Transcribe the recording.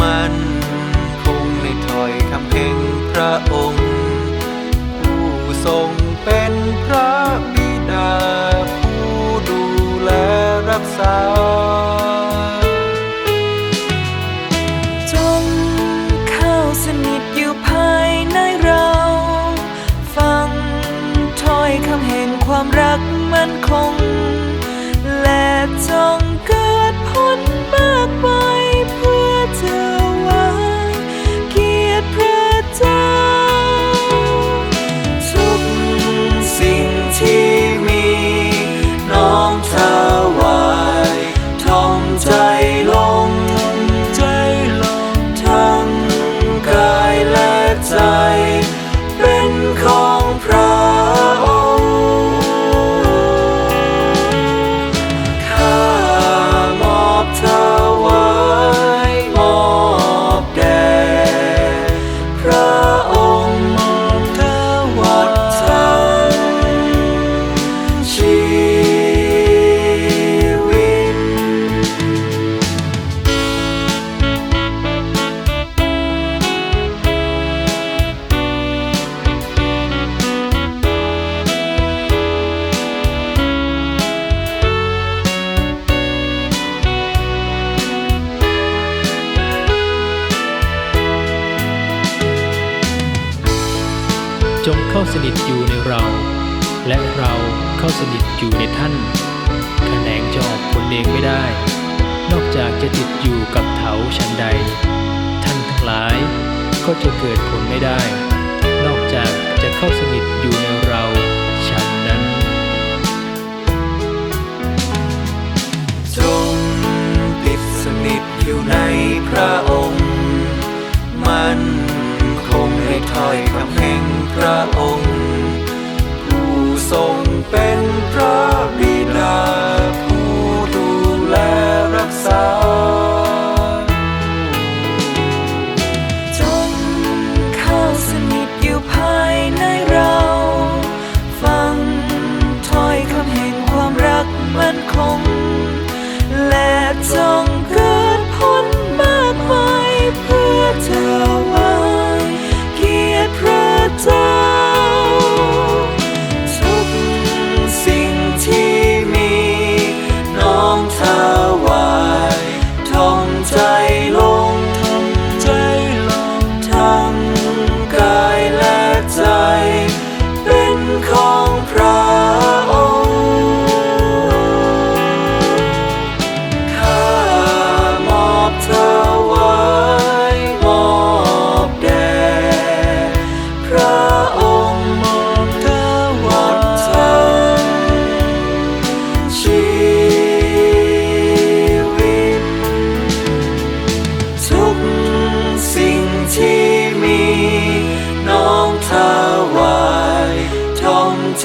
มันคงในถอยคำแห่งพระองค์ ผู้ทรงเป็นพระ จงเข้าสนิทอยู่ในเรา และเราเข้าสนิทอยู่ในท่านแขนงจะออกผลเองไม่ได้ นอกจากจะติดอยู่กับเถาชันใด ท่านทั้งหลายก็จะเกิดผลไม่ได้ นอกจากจะเข้าสนิทอยู่ในเรา เป็นพระบิดาผู้ดูแลรักษา จงเข้าสนิทอยู่ภายในเรา ฟังถ้อยคำแห่งความรักมันคง และจง